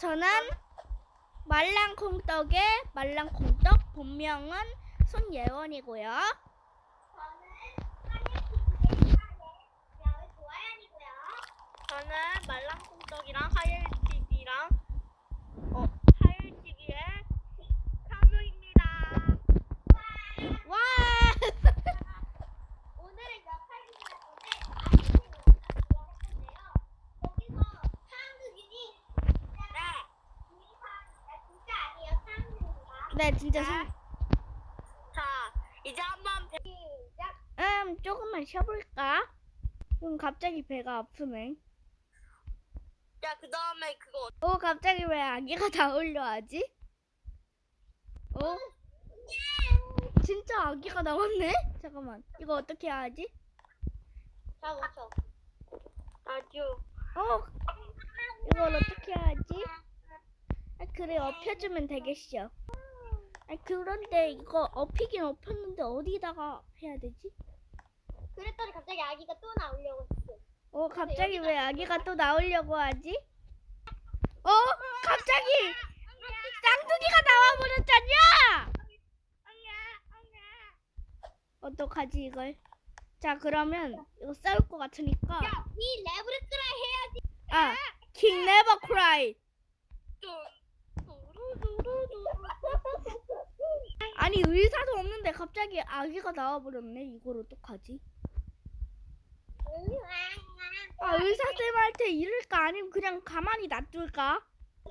저는 말랑콩떡의 말랑콩떡 본명은 손예원이고요. 저는 말랑콩떡이랑 하율집이랑 어 하율집이의 현우입니다. 와! 오늘은 역할극이라는데 아이템을 거기서 상극이니 네 진짜 아니에요 상극입니다 네, 진짜 손, 자 이제 한번 배... 시작 음, 조금만 쉬어볼까? 그럼 갑자기 배가 아프네. 야 그 다음에 그거 어, 갑자기 왜 아기가 나오려 하지? 어? 진짜 아기가 나왔네? 잠깐만, 이거 어떻게 하지? 자 멈춰 아주 어, 이걸 어떻게 하지? 아, 그래, 업혀주면 되겠어. 아, 그런데 이거 업히긴 업혔는데 어디다가 해야 되지? 그랬더니 갑자기 아기가 또 나오려고 했어 어, 갑자기 왜 아기가 또 나오려고 하지? 어, 갑자기 쌍둥이가 나와버렸잖냐! 어떡하지 이걸? 자, 그러면 이거 싸울 것 같으니까 야이 레브레스라 해야지 아, King Never Cry. 아니 의사도 없는데 갑자기 아기가 나와버렸네. 이걸 어떡하지? 아 의사 쌤한테 이럴까 아니면 그냥 가만히 놔둘까?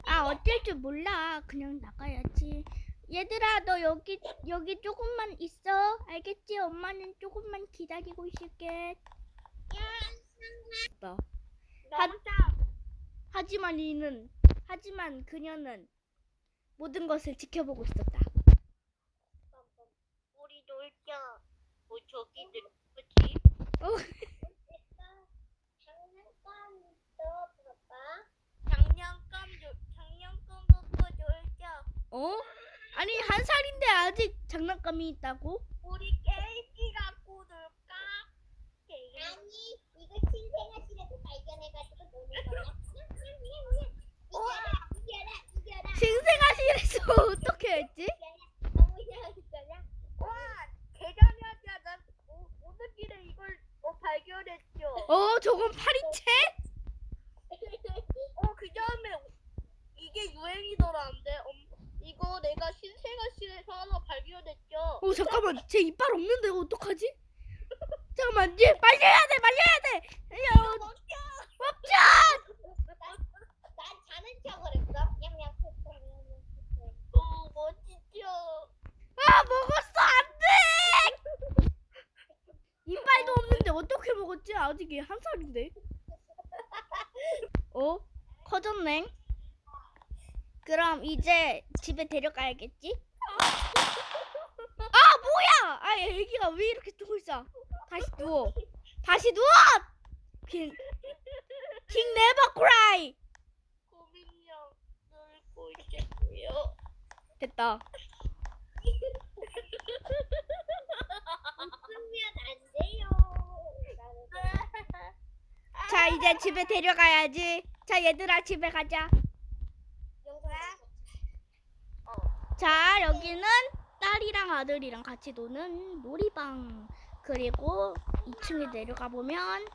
아 어쩔 줄 몰라. 그냥 나가야지. 얘들아 너 여기 여기 조금만 있어. 알겠지? 엄마는 조금만 기다리고 있을게. 나. 하, 하지만 이는 하지만 그녀는 모든 것을 지켜보고 있었다. 뭐? 어, 장난감 놀- 장난감 갖고 놀자 어? 아니 한 살인데 아직 장난감이 있다고? 우리 게임기 갖고 놀까? 아니 이거 신생아실에서 발견해가지고 노는 거야 이겨라 이겨라 이겨라 신생아실에서 어떻게 했지? 너무 이상하잖아 와 대단하다 난 오, 오는 길에 이걸 어, 발견했죠 어 저건 파리채? 어 그 다음에 이게 유행이더라는데 음, 이거 내가 신생아실에서 하나 발견했죠 어 잠깐만 제 이빨 없는데 어떡하지? 잠깐만 얘 말려야 돼 말려야 돼. 야, 어, 멈춰! 난 자는 척을 했어 냠냠 어 멋지죠 아 먹었어 안돼! 이빨도 없는데 먹었지? 아직 얘 한 살인데. 어? 커졌네. 그럼 이제 집에 데려가야겠지? 아 뭐야! 아 애기가 왜 이렇게 누고 있어? 다시 누워. 다시 누워! 킹, 킹 네버 크라이. 고민형 놀고 있겠고요 됐다. 웃으면 안 돼요 자 이제 집에 데려가야지. 자 얘들아 집에 가자. 자 여기는 딸이랑 아들이랑 같이 노는 놀이방. 그리고 2층에 내려가 보면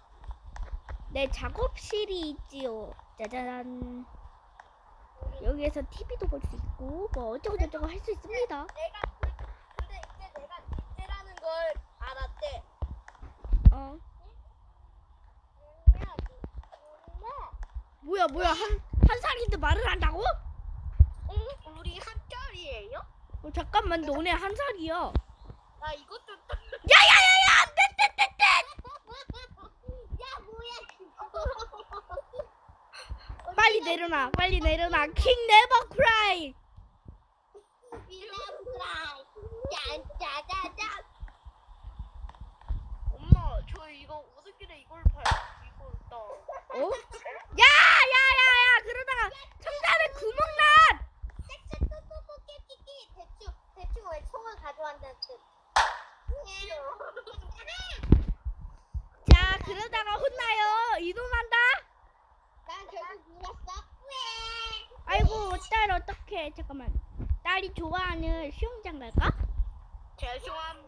내 작업실이 있지요. 짜잔. 여기에서 TV도 볼 수 있고 뭐 어쩌고 저쩌고 할 수 있습니다. 내가 그, 근데 이제 내가 닉제라는 걸 알았대 어 뭐야 뭐야 한 한 살인데 말을 한다고? 응? 우리 한결이에요? 어, 잠깐만 너네 한 살이야. 나 이것도 야야야야 안돼돼돼돼 야 뭐야 빨리 내려놔 빨리 내려놔 킹 네버 크라이 짠짜자잔 엄마 저 이거 우습길래 이걸 나 어? 야 야 야 야 그러다가 청산에 구멍 또또또 깨끼끼 대충 대충 왜 총을 가져간다는 뜻 자 그러다가 혼나요 이동한다 난 결국 아이고 어, 딸 어떡해. 잠깐만. 딸이 좋아하는 수영장 갈까? 죄송함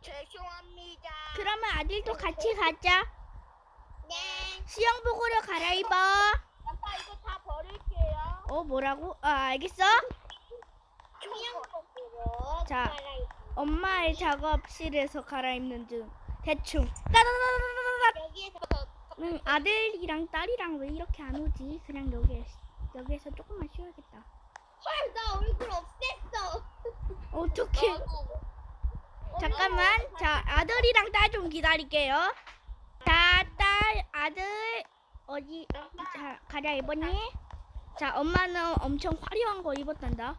죄송합니다. 그러면 아들도 같이 가자. 네. 수영 복으로 갈아입어. 아빠 이거 다 버릴게요. 어, 뭐라고? 아, 알겠어? 수영 복으로 자. 갈아입고. 엄마의 작업실에서 갈아입는 중. 대충. 여기에서 응, 아들이랑 딸이랑 왜 이렇게 안 오지? 그냥 여기 여기에서 조금만 쉬어야겠다. 헐, 나 얼굴 없앴어. 어떡해. 잠깐만. 자, 아들이랑 딸 좀 기다릴게요. 아들, 어디, 자, 갈아입었니? 자, 엄마는 엄청 화려한 거 입었단다.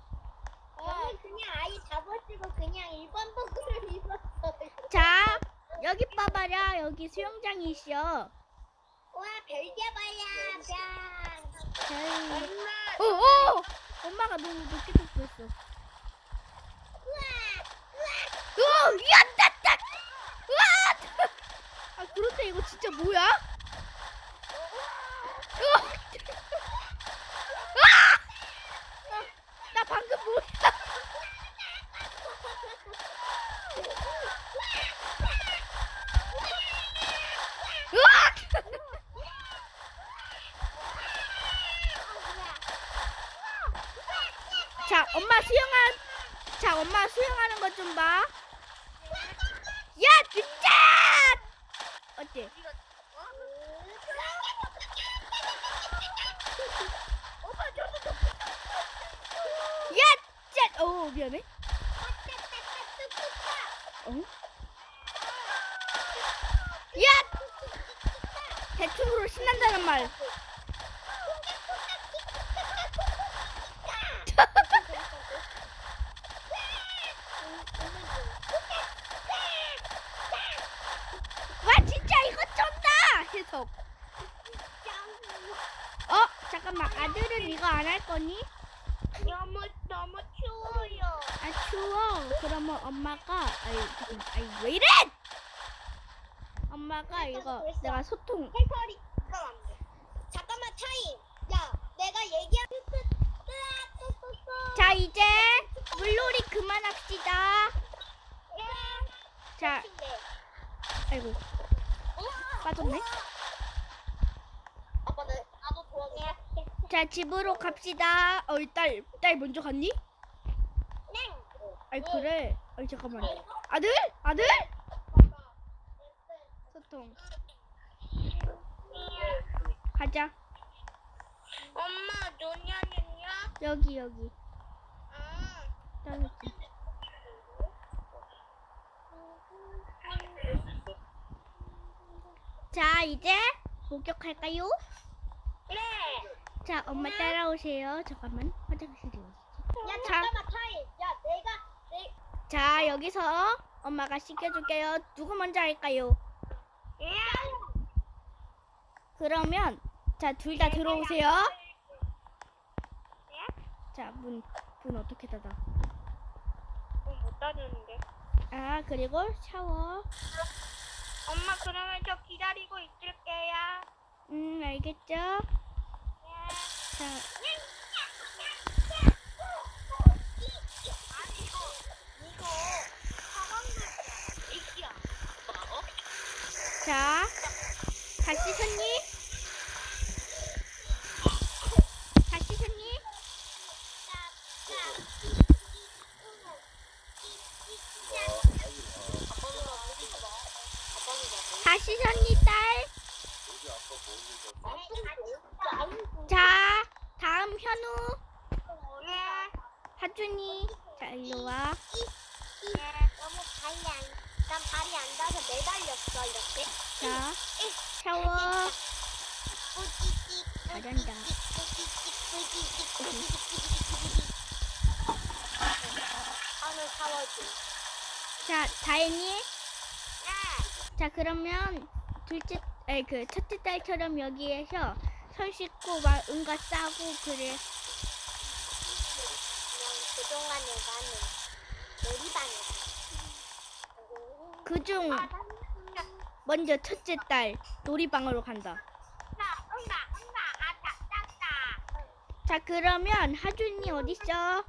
저는 그냥 아예 잡아쓰고 그냥 일반복으로 입었어요. 자, 여기 봐봐라. 여기 수영장이 있어. 와, 별 잡아야 뿅. 자, 엄마 오, 오! 엄마가 너무 높게 떴어. 우와, 으, 야, 따따! 으아! 아, 그런데 이거 진짜 뭐야? 나 방금 뭐야? 자, 엄마 수영한, 자, 엄마 수영하는 것 좀 봐. 야, 진짜! 어때? 야, 진짜! 어, 미안해. 어? 야! 대충으로 신난다는 말. 와, 진짜 이거 쩐다! 해석. 어, 잠깐만. 아들은 이거 안 할 거니? 그러면 엄마가, 아이. 아이, 왜 이래! 엄마가 이거, 내가 소통, 안 돼. 잠깐만 타임. 야, 내가 얘기한 자, 이제 물놀이 그만합시다. 자, 아이고, 빠졌네. 아빠 나 나도 도와줘. 자, 집으로 갑시다. 어, 딸, 딸 먼저 갔니? 네. 아이, 그래. 아이, 잠깐만. 아들? 아들? 소통. 가자. 엄마 누냐는요? 여기, 여기. 아. 따르지. 자, 이제 목격할까요? 네. 자, 엄마 따라오세요. 잠깐만. 화장실이 어디지? 야 자. 잠깐만 타임. 야 내가 내 자, 여기서 엄마가 씻겨줄게요. 누구 먼저 할까요? 예. 그러면 자, 둘 다 들어오세요. 자, 문, 문 어떻게 닫아? 어, 못 따르는데. 아, 그리고 샤워. 엄마 그러면 저 기다리고 있을게요. 음, 알겠죠? 자, 아니 이거 이거 사방들 애기야. 어? 자, 다 씻었니? 다 씻었니? 다 씻었니, 딸? 자, 다음 현우, 예. 하준이. 자, 일로 와. 너무 발이 안, 난 발이 안 닿아서 매달렸어 이렇게. 자, 샤워. 뿌찌찍, 잘한다. 뿌찌찍, 뿌찌찍, 뿌찌찍, 뿌찌찍. 하늘 샤워지. 자, 다 했니? 네. 자, 그러면 둘째, 아니 그 첫째 딸처럼 여기에서 손 씻고 막 응가 싸고 그래. 그냥 그동안에 나는 놀이방에 그중 먼저 첫째 딸 놀이방으로 간다. 자 그러면 하준이 어딨어?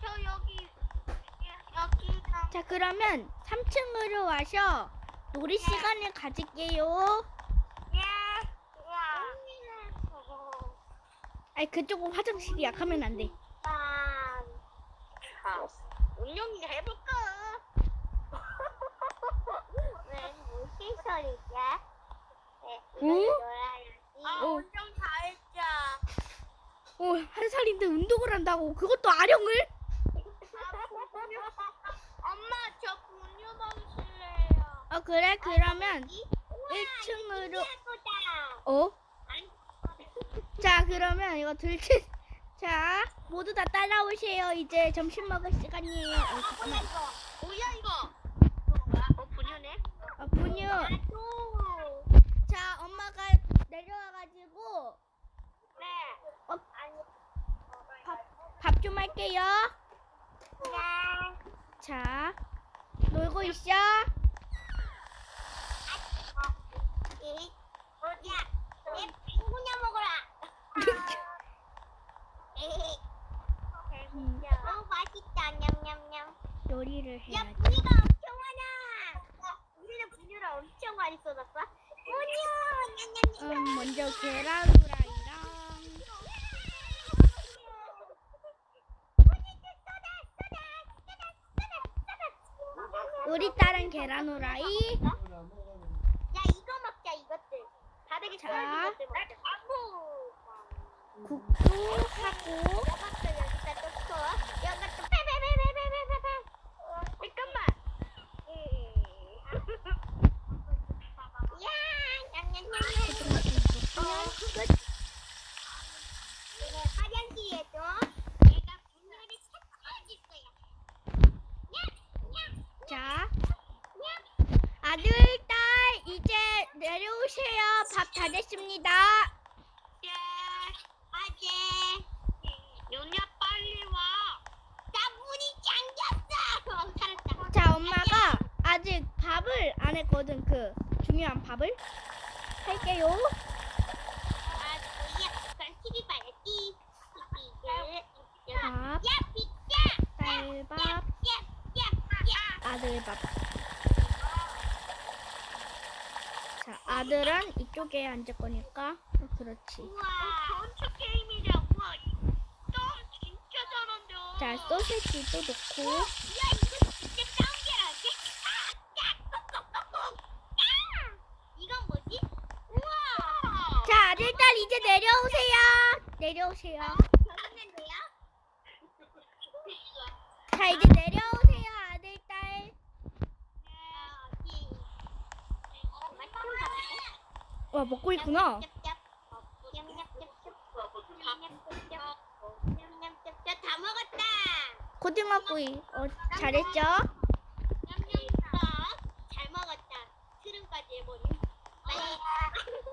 저 여기 여기랑 자 그러면 3층으로 와서 놀이 시간을 가질게요. 예. 와. 아니 그쪽은 화장실이야. 가면 안 돼. 운영이 해볼까? 왜 무슨 소리야? 네, 응? 놀아야지. 아, 어. 했자. 어, 한 살인데 운동을 한다고 그것도 아령을? 엄마, 저 분유 먹을래요. 어 그래 그러면 1층으로 어? 자 그러면 이거 들치 자 모두 다 따라오세요 이제 점심 먹을 시간이에요 어, 잠깐만 뭐야, 이거? 어, 분유네? 어, 분유 자 엄마가 내려와가지고 네. 어, 밥좀 할게요 자 놀고 있어. 요리를 야, 분유가 엄청 많아. 우리는 분유를 엄청 많이 쏟았어. 분유. 음, 먼저 계란 후라이랑 우리 딸은 계란 후라이 야, 이거 먹자. 이것들. 바닥에 자. 것들 먹자. 아구. 국도 하고 이것도 여기다 넣고 이것도 페페페페페페페. 잠깐만. 야, 냠냠냠. 끝. 이거 화장실에도 내가 분유를 섞어줄 거야. 자 아들 딸 이제 내려오세요 밥 다 됐습니다 예, 아재. 윤야, 빨리 와. 나 문이 잠겼어. 어, 살았다. 자 엄마가 아직 밥을 안 했거든 그 중요한 밥을 할게요 아, 뭐야? 그럼 TV 봐야지. TV를. 밥 야, 비자. 딸밥 야, 야, 야. 아들밥 자 아들은 이쪽에 앉을 거니까 어, 그렇지 우와. 전투 게임이냐? 우와, 이거 진짜 잘한다. 자 소세지도 넣고 야, 이거 진짜 짱이라지? 아! 이건 뭐지? 우와. 자 아들 딸 이제 내려오세요 내려오세요? 자 이제 내려오세요 아들 딸 와 먹고 있구나 다 먹었다. 고등어구이 어 잘했죠 잘 먹었다. 트름까지 해버림. 빨리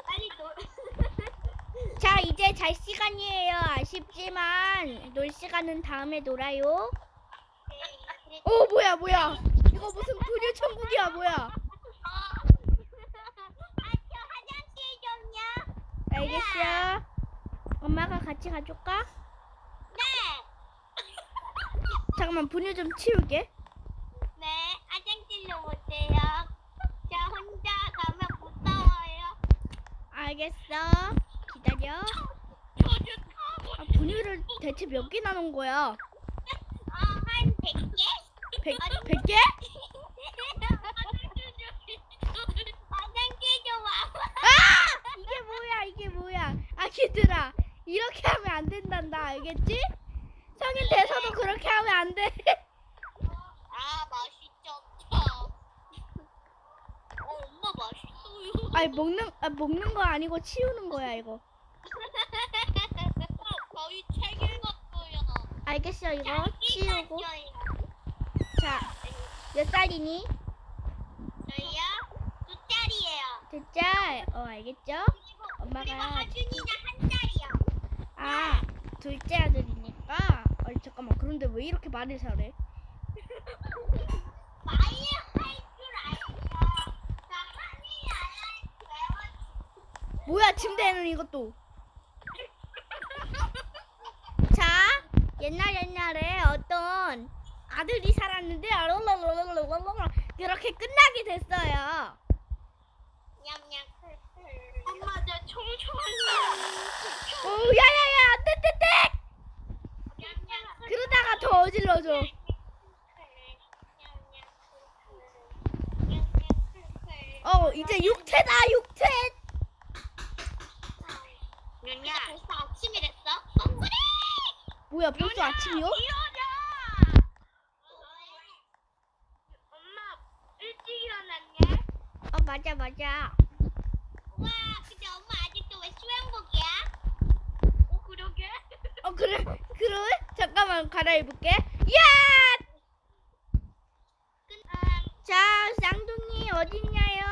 빨리 놀. 자 이제 잘 시간이에요 아쉽지만 놀 시간은 다음에 놀아요 어 뭐야 뭐야 이거 무슨 분유 천국이야 뭐야 아저 화장실 좀요. 알겠어 엄마가 같이 가줄까 네. 잠깐만 분유 좀 치우게 네, 화장실로 오세요. 저 혼자 가면 무서워요. 알겠어 기다려 아, 분유를 대체 몇 개나 놓은 거야 어, 한 100개? 100, 100개? 화장실 좀 와. 아! 이게 뭐야 이게 뭐야 아기들아 이렇게 하면 안 된단다 알겠지? 성인 돼서도 그렇게 하면 안 돼 아, 맛있죠. 어, 엄마 맛있어요. 아니 먹는 아, 먹는 거 아니고 치우는 거야 이거 어, 거의 책 읽었어요. 알겠어 이거 치우고 자 몇 살이니? 저희요? 두 살이에요. 둘째 어 알겠죠? 그리고, 엄마가 그리고 하준이는 한 살이요. 아 둘째 아들이니까 어 잠깐만 그런데 왜 이렇게 말을 잘해? 뭐야 침대에는 이것도 옛날 옛날에 어떤 아들이 살았는데 그렇게 끝나게 됐어요. 냠냠. 엄마 내 청소할래. 오 야야 야 냠냠. 그러다가 더 어질러져. 어 이제 육퇴다 육퇴. 누냐 벌써 아침이 됐어? 그래! 뭐야 벌써 아침이요? 일어나. 엄마 일찍 일어났냐? 어 맞아 맞아. 와 근데 엄마 아직도 왜 수영복이야? 어 그러게. 어 그래 그래 잠깐만 갈아입을게. 야! 음, 자 쌍둥이 어딨냐요?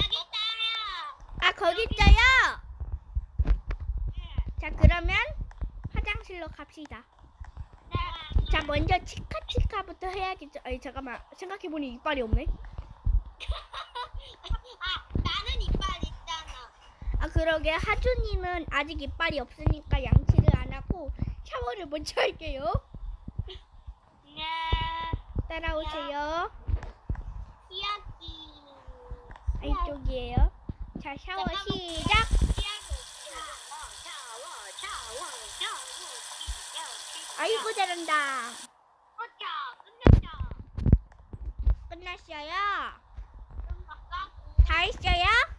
여기 있어요 아 거기 있어요. 자 그러면 화장실로 갑시다. 자 먼저 치카치카부터 해야겠죠. 아니 잠깐만 생각해보니 이빨이 없네. 아아 그러게 하준이는 아직 이빨이 없으니까 하고 샤워를 먼저 할게요. 네 따라오세요. 기억이 아, 이쪽이에요. 자 샤워 시작. 아이고 잘한다. 끝났어요. 다 했어요?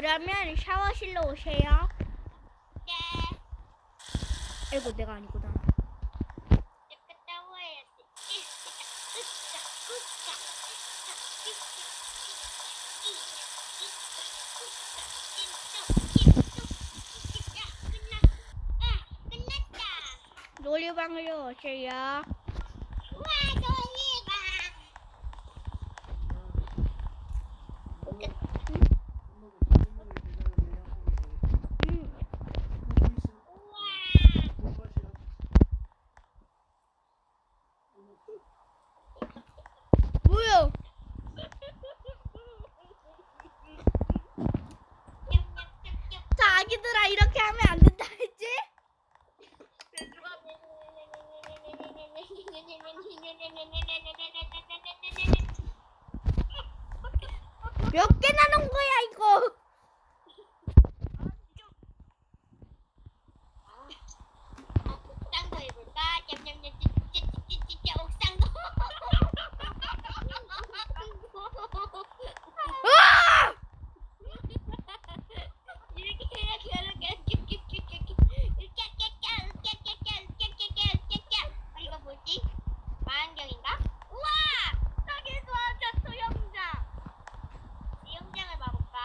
그러면 샤워실로 오세요. 네 아이고 내가 아니구나. 놀이방으로 오세요. 와, 놀이방. 음, 우와. 뭐야? 자 아기들아 이렇게 하면 안 된다 했지? 몇 개나 넣은 거야 이거? 옥상도 해볼까? 냠냠냠 찌찌찌찌찌 옥상도. 아! 이렇게 이렇게 이렇게 이렇게 으깨깨깨 아 이거 뭐지? 망원경인가? 우와! 저기도 앉아 수영장. 수영장을 봐볼까?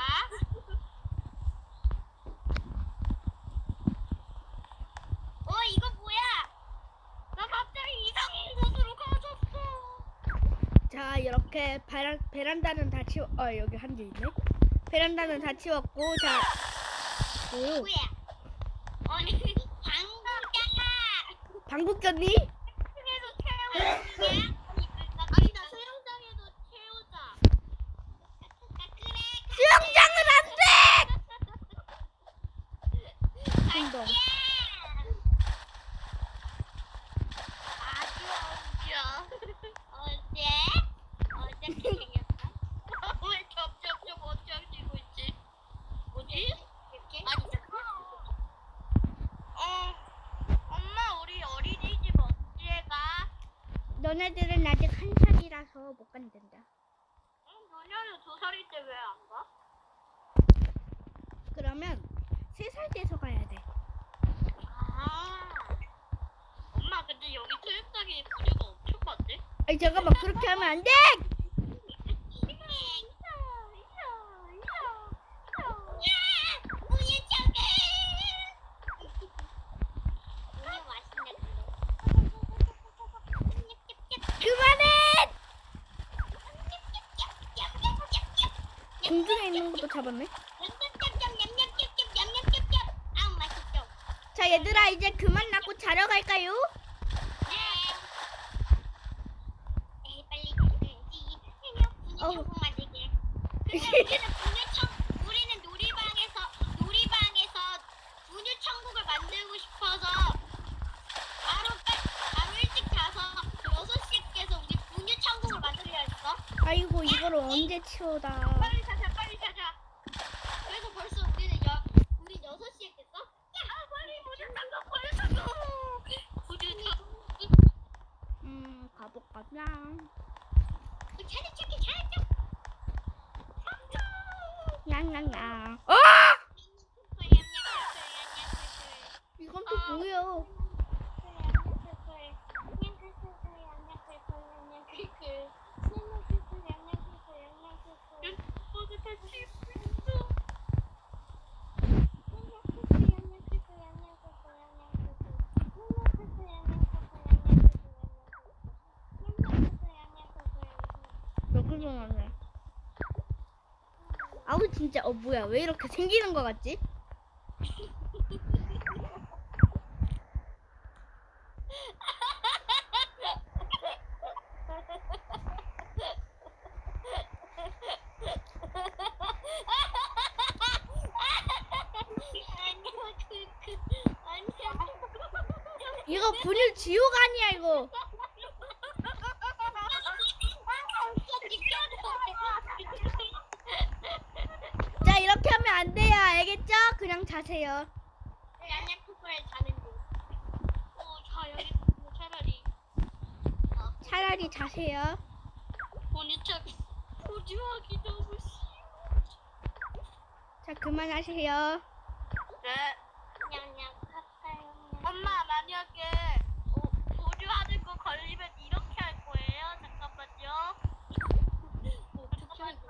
어 이거 뭐야? 나 갑자기 이상한 곳으로 가졌어. 자 이렇게 베란, 베란다는 다 치워 어 여기 한 개 있네 베란다는 다 치웠고 자 오, 누구야? 아니 방구잖아. 방구 꼈니? 수영장에도 채우냐? 아니 나 수영장에도 채우자. 그래. 수영장은 안돼 갈게. 좀 더. 아주 언제? 어제? 어떻게 생겼어? 왜 점점점 어쩌지고 있지? 뭐지? 이렇게? 아니 잠깐. 어. 엄마 우리 어린이집 언제 가? 너네들은 아직 한 살이라서 못 간단다 응, 너네는 두 살일 때 왜 안 가? 그러면 세 살 돼서 가야 돼 아. 엄마 근데 여기 체육장에 부류가 엄청 많네. 아니 잠깐만 그렇게 하면 안 돼 공중에 있는 것도 잡았네 자 얘들아 이제 그만 낳고 자러 갈까요? 어우. 근데 우리는 분유청 우리는 놀이방에서 놀이방에서 냥냥냥. 어! 이건 또 왔네. 아우 진짜 어 뭐야 왜 이렇게 생기는 거 같지? 이거 분유 지옥 아니야 이거. 자 이렇게 하면 안 돼요 알겠죠? 그냥 자세요. 차라리 자세요. 소중하기 너무 싫어. 자 그만하세요. 네. 엄마 만약에 어, 보류하는 거 걸리면 이렇게 할 거예요. 잠깐만요. 잠깐만요.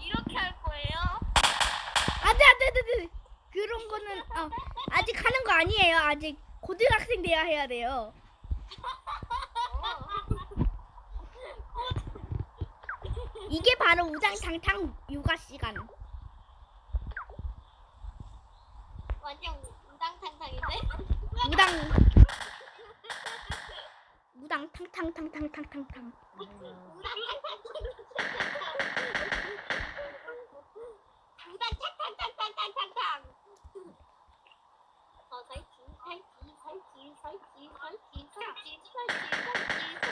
이렇게 할 거예요. 안돼 그런 거는 어, 아직 하는 거 아니에요. 아직 고등학생 돼야 해야 돼요. 이게 바로 우당탕탕 육아 시간. 완전 우당탕탕인데? 무당 무당 탕탕탕탕탕탕탕. 우당탕탕